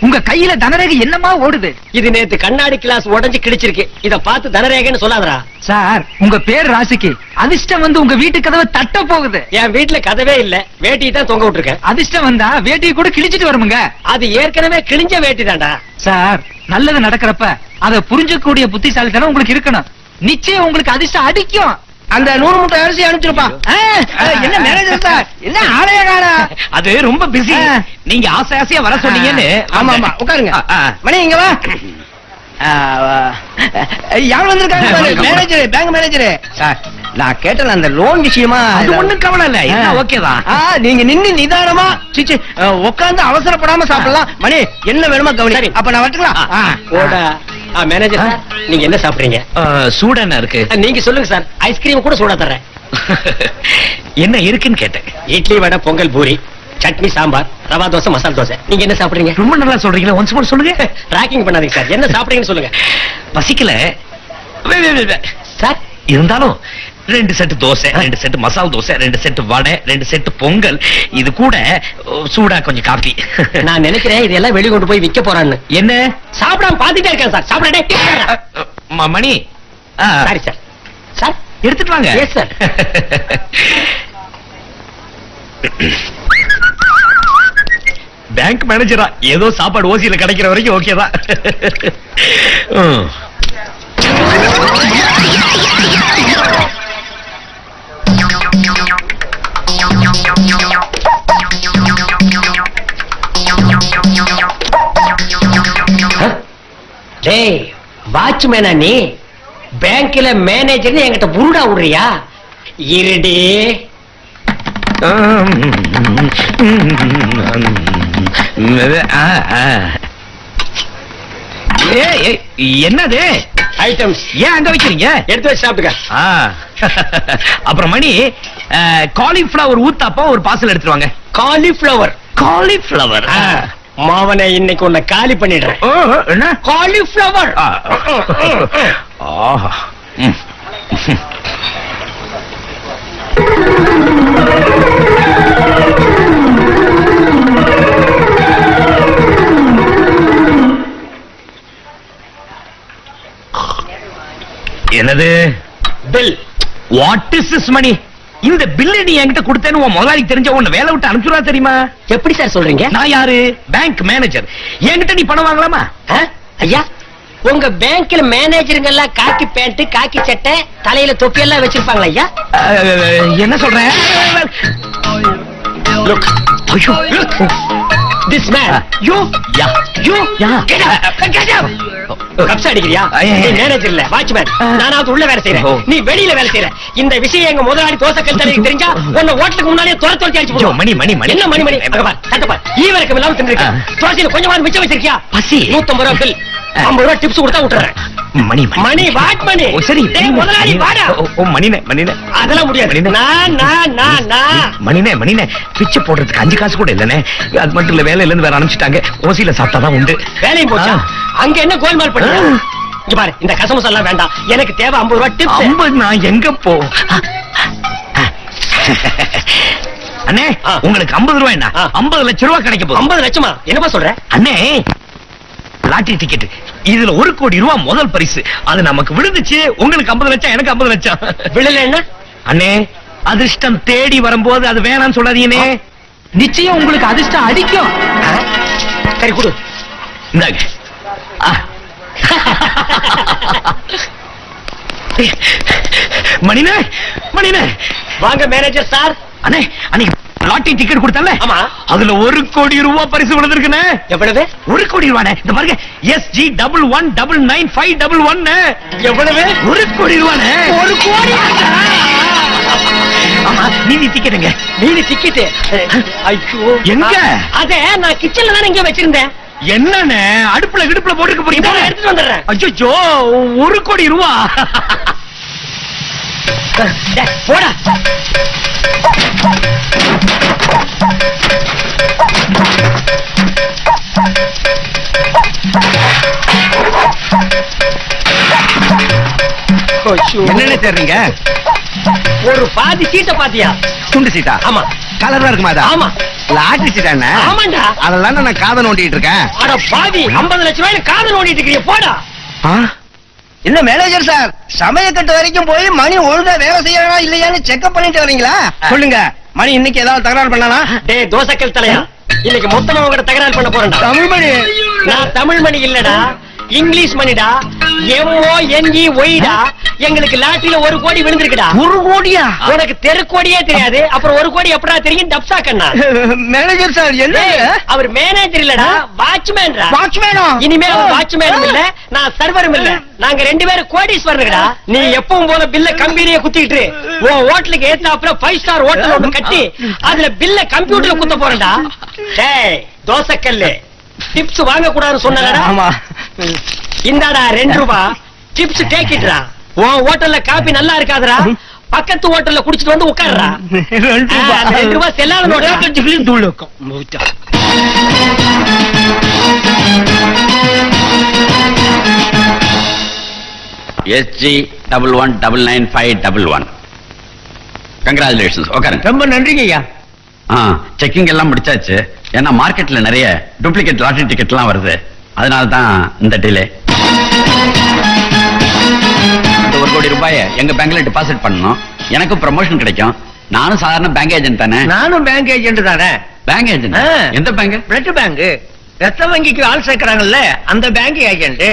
உங்க கையில தனரேகை என்னமா ஓடுது இது நேத்து கண்ணாடி கிளாஸ் உடஞ்சு கிழிச்சிருக்கு இத பார்த்து தனரேகன்னு சொல்லாதடா சார் உங்க பேர் ராசிக்கு அதிர்ஷ்டம் வந்து உங்க வீட்டு கதவை தட்ட போகுது என் வீட்டுல கதவே இல்ல வேட்டி தான் தொங்க விட்டுருக்கேன் அதிர்ஷ்டம் வந்தா வேட்டியை கூட கிழிச்சிட்டு வருமுங்க அது ஏற்கனவே கிழிஞ்ச வேட்டி தான்டா சார் நல்லது நடக்கிறப்ப அதை புரிஞ்சக்கூடிய புத்திசாலித்தனம் உங்களுக்கு இருக்கணும் நிச்சயம் உங்களுக்கு அதிர்ஷ்டம் அடிக்கும் அந்த நூறு மூட்டை அரிசி அனுப்பிச்சிருப்பா. ஆ, என்ன மேனேஜர் சார் என்ன ஆலய காணா அது ரொம்ப பிஸி. நீங்க ஆசை ஆசையா வர சொன்னீங்கன்னு ஆமா ஆமா உட்காருங்க. மணி இங்க வா. யார் வந்திருக்காங்க. மேனேஜர் பேங்க் மேனேஜர் சார் நான் கேட்டல அந்த லோன் விஷயமா. அது ஒண்ணும் கவலை இல்ல. எல்லாம் ஓகே தான். ஆ, நீங்க நின்னு நிதானமா சிச்சி உட்கார்ந்து அவசரப்படாம சாப்பிடலாம். மணி என்ன வேணுமா கவனி. அப்ப நான் வரட்டுங்களா? மேனேஜர் சார் நீங்க என்ன சாப்பிடுறீங்க? ஆ, சூடா என்ன இருக்கு நீங்க சொல்லுங்க சார். ஐஸ்கிரீம் கூட சூடா தர்றேன். என்ன இருக்குன்னு கேட்டேன். இட்லி வடை பொங்கல் பூரி சட்னி சாம்பார் ரவா தோசை மசால் தோசை. நீங்க என்ன சாப்பிடுறீங்க? ரொம்ப நல்லா சொல்றீங்களா ஒன்ஸ் மோர் சொல்லுங்க. ட்ராக்கிங் பண்ணாதீங்க சார். என்ன சாப்பிடுறீங்கன்னு சொல்லுங்க. பசிக்கல. சார் இருந்தாலும் ரெண்டு செட்டு தோசை ரெண்டு செட்டு மசால் தோசை ரெண்டு செட்டு வடை ரெண்டு செட்டு பொங்கல். இது கூட சூடா கொஞ்சம் காபி. நான் நினைக்கிறேன் இதெல்லாம் வெளிய கொண்டு போய் விக்க போறான்னு. என்ன? சாப்பிடாம பாத்துட்டே இருக்கேன் சார். சாப்பிடடே மணி. Sorry sir. சார்? எடுத்துட்டு வாங்க. Yes, sir. பேங்க் மேனேஜரா ஏதோ சாப்பாடு ஓசியில கிடைக்கிற வரைக்கும் ஓகே தான். டேய் வாட்ச்மேனா நீ? பேங்க்ல மேனேஜர்னு என்கிட்ட புருடா விடுறியா? இருடி. என்னது? ஐட்டம்ஸ் ஏன் அங்க வைக்கிறீங்க எடுத்து வச்சு சாப்பிட்டுக்க. அப்புறம் மணி காலிஃபிளவர் ஊத்தாப்பம் ஒரு பார்சல் எடுத்துட்டு வாங்க காலிஃபிளவர் காலிஃபிளவர் மாவனை இன்னைக்கு உன்னை காலி பண்ணிடுறேன். என்ன? காலிஃபிளவர். ஆஹா. என்னது? Bill what is this Mani இந்த பில்ல நீ என்கிட்ட கொடுத்தேன்னு உன் முதலாளிக்கு தெரிஞ்ச உன்னை வேலை விட்டு அனுப்பிச்சுடா தெரியுமா? எப்படி சார் சொல்றீங்க? நான் யாரு? பேங்க் மேனேஜர் என்கிட்ட நீ பணம் வாங்கலாமா? ஐயா உங்க பேங்க்ல மேனேஜருங்க எல்லாம் காக்கி பேண்ட் காக்கி சட்டை தலையில தொப்பி எல்லாம் வச்சிருப்பாங்களா ஐயா? என்ன சொல்றேன் this man yo ya yo ya Get up! Get up! கப்ஸ் அடிக்கிறியா ஐயா. நீ மேனேஜர் இல்ல வாட்ச்மேன் ஆ. நானாவது உள்ள வேலை செய்யறேன் ஓ. நீ வெளியில வேலை செய்யற இந்த விஷயம் எங்க முதலாளி தோசை கல் தலைக்கு தெரிஞ்சா உன்னை ஓட்டலுக்கு முன்னாடியே துர துரத்தி அடிச்சு போடுவோம் மணி, மணி, மணி. என்ன மணி மணி அங்க பார் தட்ட பார் ஈவரக்கம் இல்லாம தின்னுருக்க ஆ. தோசையில கொஞ்சமா மிச்சம் வச்சிருக்கியா பசி. நூத்தம்பது ரூபா பில் ஆ. ஐம்பது ரூபா டிப்ஸ் கொடுத்தா விட்டுறேன். மணி மணி. வாட் மணி? ஓ, சரி முதலாளி வாடா. ஓ, மணினே மணினே அதெல்லாம் முடியாது. நான் நான் நான் நான் மணினே மணினே பிச்சை போடுறதுக்கு அஞ்சு காசு கூட இல்லனே அது மட்டும் இல்ல வேலையில இருந்து வேற அனுப்பிச்சிட்டாங்க. ஓசியில சாப்பிட்டாதான் உண்டு. வேலையும் போச்சா. அங்க என்ன கோல்மால் பண்ணி. இங்க பாரு இந்த எல்லாம் வேண்டாம். எனக்கு தேவை ஐம்பது ரூபா டிப்ஸ் ஐம்பது நான் எங்க போ? அண்ணே. உங்களுக்கு ஐம்பது ரூபாய் என்ன? லட்சம் ரூபாய் கிடைக்க போகுது. ஐம்பது லட்சமா? என்னப்பா சொல்ற? அண்ணே லாட்டரி டிக்கெட் இதுல ஒரு கோடி ரூபாய் முதல் பரிசு. அது நமக்கு விழுந்துச்சு. உங்களுக்கு ஐம்பது லட்சம் எனக்கு ஐம்பது லட்சம். விழல அண்ணே அதிர்ஷ்டம் தேடி வரும்போது அது வேணாம்னு சொல்லாதீங்கண்ணே. நிச்சயம் உங்களுக்கு அதிர்ஷ்டம் அடிக்கும்? சரி கொடு. இந்தாங்க. மணினே மணினே வாங்க மேனேஜர் சார். அண்ணே அன்னைக்கு லாட்டரி டிக்கெட் கொடுத்தல ஆமா. அதுல ஒரு கோடி ரூபாய் பரிசு விழுந்திருக்குண்ணே. எவ்வளவு? ஒரு கோடி ரூபாய் இந்த பாருங்க S G double one double nine five double one எவ்வளவு? ஒரு கோடி ரூபாய் ஒரு கோடி ஆமா நீதி டிக்கெட்டுங்க மீனி டிக்கெட் ஐயோ. எங்க? அத நான் கிச்சன்ல தானே இங்க வச்சிருந்தேன். என்னண்ணே? அடுப்புல கிடுப்புல போட்டுக்க போறீங்க. எடுத்துட்டு வந்துடுறேன். அச்சோ ஒரு கோடி ரூபா. போடா. என்னென்ன தேடுறீங்க? ஒரு பாதி சீட்டை பாத்தியா? துண்டு சீட்டா? ஆமா. கலரா இருக்குமா அதா? ஆமா. ஆட்டிச்சுட்டானே ஆமாண்டா. அதெல்லாம் நான் காதை நோண்டிட்டு இருக்கேன். அட பாவி 50 லட்சம் ரூபாய் காதல் ஓடிட்டு இருக்கீங்க போடா. என்ன மேனேஜர் சார் சமயக்கட்டு வரைக்கும் போய் மணி ஒழுங்கா வேலை செய்யறா இல்லையான்னு செக்அப் பண்ணிட்டு வரீங்களா? சொல்லுங்க. மணி இன்னைக்கு ஏதாவது தகராறு பண்ணானா டேய் தோசைக்கல் தலையா? இன்னைக்கு மொத்தமா உங்ககிட்ட தகராறு பண்ண போறேன்டா. தமிழ் மணி. நான் தமிழ் மணி இல்லடா. இங்கிலீஷ் மணிடா. எம்ஓ என்இ ஒய்டா எங்களுக்கு லாட்டரியில ஒரு கோடி விழுந்திருக்குடா. ஒரு கோடியா? உனக்கு தெருக்கோடியே தெரியாது. அப்புறம் ஒரு கோடி எப்படா தெரியும்? டப்சா கண்ணா. மேனேஜர் சார் என்ன அவர் மேனேஜர் இல்லடா. வாட்ச்மேன்டா வாட்ச்மேனா இனிமே அவர் வாட்ச்மேனும் இல்ல. நான் சர்வரும் இல்ல. நாங்க ரெண்டு பேரும் கோடீஸ்வரனுங்கடா நீ எப்பவும் போல பில்ல கம்பெனிய குத்திட்டு உன் ஹோட்டலுக்கு ஏத்தாப்புல ஃபைவ் ஸ்டார் ஹோட்டல் ஒண்ணு கட்டி அதுல பில்ல கம்ப்யூட்டர்ல குத்த போறேன்டா. டேய் தோசைக்கல்லு. டிப்ஸ் வாங்க கூடாதுன்னு சொன்னலடா ஆமா. இந்தாடா ரெண்டு ரூபா. டிப்ஸ் டேக்கிட்டுடா உன் ஹோட்டல்ல காபி நல்லா இருக்காதுடா. பக்கத்து ஹோட்டல்ல குடிச்சிட்டு வந்து உட்காருடா. ரெண்டு ஆ, அந்த ரெண்டு ரூபா செல்லாத நோட்டு தூள் இருக்கும். S G double one double nine five double one congratulations உட்காருங்க. ரொம்ப நன்றிங்க ஐயா. ஆ செக்கிங் எல்லாம் முடிச்சாச்சு. ஏன்னா மார்க்கெட்ல நிறைய டூப்ளிகேட் லாட்டரி டிக்கெட்லாம் வருது. அதனால தான் இந்த டிலே ஒரு கோடி ரூபாயை எங்க பேங்க்ல டெபாசிட் பண்ணணும். எனக்கு ப்ரமோஷன் கிடைக்கும். நானும் சாதாரண பேங்க் ஏஜென்ட் தானே. நானும் பேங்க் ஏஜென்ட் தானே. Bank agent. எந்த பேங்க் பிளட் பேங்க் ரத்த வங்கிக்கு ஆள் சேர்க்கறாங்கல்ல அந்த பேங்க் ஏஜென்ட்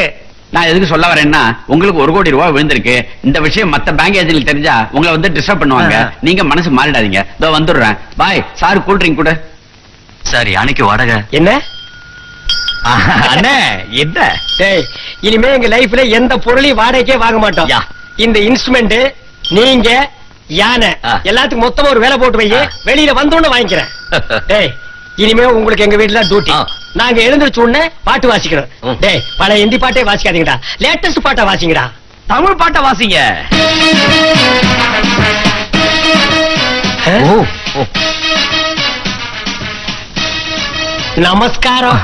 நான் எதுக்கு சொல்ல வரேன்னா உங்களுக்கு ஒரு கோடி ரூபாய் விழுந்திருக்கு. இந்த விஷயம் மத்த பேங்க் ஏஜென்ட் தெரிஞ்சா உங்களை வந்து டிஸ்டர்ப் பண்ணுவாங்க. நீங்க மனசு மாறிடாதீங்க. இதோ வந்துடுறேன். பாய் சார் கூல் ட்ரிங்க் கூட. சரி அன்னைக்கு வாடகை. என்ன? அண்ணே என்ன? டேய் இனிமே எங்க லைஃப்ல எந்த பொருளையும் வாடகைக்கே வாங்க மாட்டோம். யா. இந்த இன்ஸ்ட்ருமெண்ட் நீங்க யானை. எல்லாத்துக்கும் மொத்தமா ஒரு வேலை போட்டு வை ஆ. வெளியில வந்தோன்னு வாங்கிக்கிறேன். இனிமே உங்களுக்கு எங்க வீட்டுல டியூட்டி. நாங்க எழுந்திருச்ச உடனே பாட்டு வாசிக்கிறோம். டேய் பழைய ஹிந்தி பாட்டே வாசிக்காதீங்கடா. லேட்டஸ்ட் பாட்டா வாசிங்கடா. தமிழ் பாட்டை வாசிங்க. நமஸ்காரம்.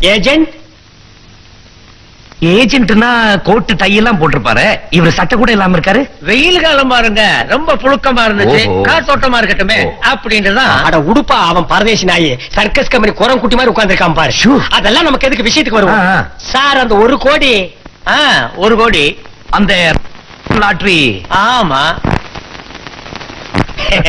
ஏஜென்ட் ஏஜென்ட்னா கோட்டு டை எல்லாம் போட்டிருப்பாரு. இவர் சட்டை கூட இல்லாம இருக்காரு. வெயில் காலம் பாருங்க. ரொம்ப புழுக்கமா இருந்துச்சு. காத்தோட்டமா இருக்கட்டுமே. ஓ. அப்படின்ட்டு தான் அட உடுப்பா அவன் பரதேசி நாயி. சர்க்கஸ் கம்பெனி குரம் குட்டி மாதிரி உட்கார்ந்திருக்கான் பாரு. ஷூ. அதெல்லாம் நமக்கு எதுக்கு விஷயத்துக்கு வருவோம் ஆ. சார் அந்த ஒரு கோடி. ஒரு கோடி. அந்த லாட்ரி. ஆமா.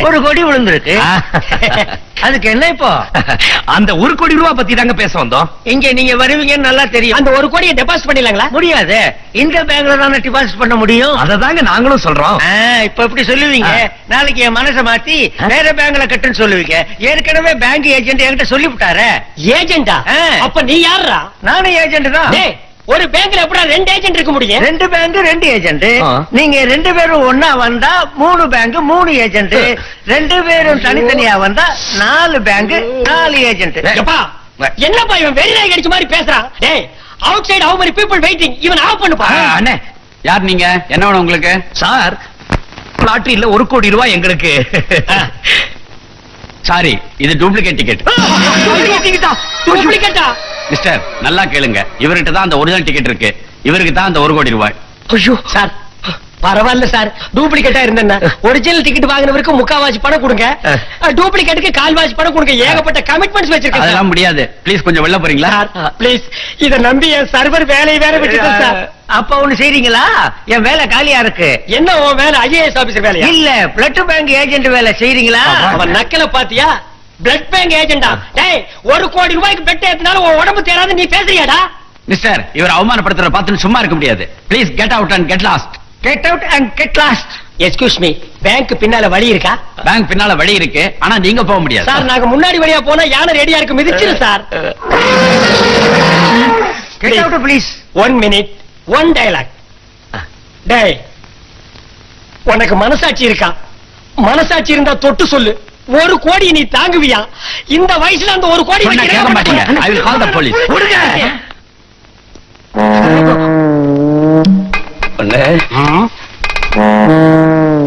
ஒரு கோடி விழுந்திருக்கு. அதுக்கு என்ன இப்போ? அந்த ஒரு கோடி ரூபாய் பத்தி தாங்க பேச வந்தோம். இங்க நீங்க வருவீங்கன்னு நல்லா தெரியும். அந்த ஒரு கோடியை டெபாசிட் பண்ணிடலாங்களா? முடியாது. இந்த பேங்க்ல தானே டிபாசிட் பண்ண முடியும்? அததாங்க நாங்களும் சொல்றோம். இப்ப எப்படி சொல்லுவீங்க. நாளைக்கு என் மனசை மாத்தி. வேற பேங்க்ல கட்டுன்னு சொல்லுவீங்க. ஏற்கனவே பேங்க் ஏஜென்ட் என்கிட்ட சொல்லிவிட்டாரு. ஏஜென்டா ஆ. அப்ப நீ யாருடா நானும் ஏஜென்ட் தான் ஒரு பேங்க்ல எப்படா ரெண்டு ஏஜென்ட் இருக்க முடியும்? ரெண்டு பேங்க் ரெண்டு ஏஜென்ட். நீங்க ரெண்டு பேரும் ஒன்னா வந்தா மூணு பேங்க் மூணு ஏஜென்ட் ரெண்டு பேரும் தனித்தனியா வந்தா நாலு பேங்க் நாலு ஏஜென்ட் என்னப்பா இவன் நாய் கடிச்ச மாதிரி பேசுறான்? டேய் outside how many people waiting இவன் ஆஃப் பண்ணுப்பா. அண்ணே யார் நீங்க? என்ன வேணும் உங்களுக்கு? சார் லாட்டரியில ஒரு கோடி ரூபாய் எங்களுக்கு. சாரி இது டூப்ளிகேட் டிக்கெட் டூப்ளிகேட்டா மிஸ்டர் நல்லா கேளுங்க. இவர்கிட்ட தான் அந்த ஒரிஜினல் டிக்கெட் இருக்கு. இவருக்கு தான் அந்த ஒரு கோடி ரூபாய். ஐயோ. சார். பரவாயில்ல சார். டூப்ளிகேட்டா இருந்தேன்னா. ஒரிஜினல் டிக்கெட் வாங்கினவருக்கு முக்காவாசி பணம் கொடுங்க. டூப்ளிகேட்டுக்கு கால்வாசி பணம் கொடுங்க. ஏகப்பட்ட கமிட்மெண்ட்ஸ் வச்சிருக்கேன் அதெல்லாம் முடியாது. ப்ளீஸ் கொஞ்சம் வெளில போறீங்களா? ப்ளீஸ் இத நம்பி என் சர்வர் வேலையை வேற விட்டுட்டேன் சார். அப்ப ஒண்ணு செய்றீங்களா? என் வேலை காலியா இருக்கு. என்ன உன் வேலை? ஐஏஎஸ் ஆபீசர் வேலையா? இல்ல பிளட் பேங்க் ஏஜென்ட் வேலை செய்றீங்களா? அவன் நக்கல பாத்தியா பிளட் பேங்க் ஏஜென்டா டேய் ஒரு கோடி ரூபாய்க்கு பெட் ஏத்தினாலும் உன் உடம்பு தேராது நீ பேசுறியாடா? மிஸ்டர் இவர் அவமானப்படுத்துற பார்த்து சும்மா இருக்க முடியாது. Please get out and get lost get out and get lost excuse me bank பின்னால வழி இருக்கா? பேங்க் பின்னால வழி இருக்கு ஆனா நீங்க போக முடியாது. சார் நாங்க முன்னாடி வழியா போனா யானை ரெடியா இருக்கு மிதிச்சிரு sir get out please one minute one dialogue டேய் உனக்கு மனசாட்சி இருக்கா? மனசாட்சி இருந்தா தொட்டு சொல்லு. ஒரு கோடி நீ தாங்குவியா இந்த வயசுல அந்த ஒரு கோடி கேட்க மாட்டீங்க I will call the police விடுங்க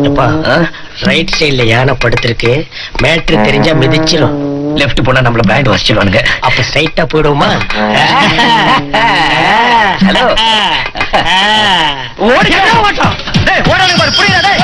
எப்பா ரைட் சைடுல யானை படுத்திருக்கு மேட்ரு தெரிஞ்சா மிதிச்சிடும் லெஃப்ட் போனா நம்மள பேண்ட் வச்சிருவானுங்க அப்ப ஸ்ட்ரைட்டா போயிடுவோமா ஹலோ ஓடி ஓட்டம் ஓடாத பாரு புரியுதா டேய்?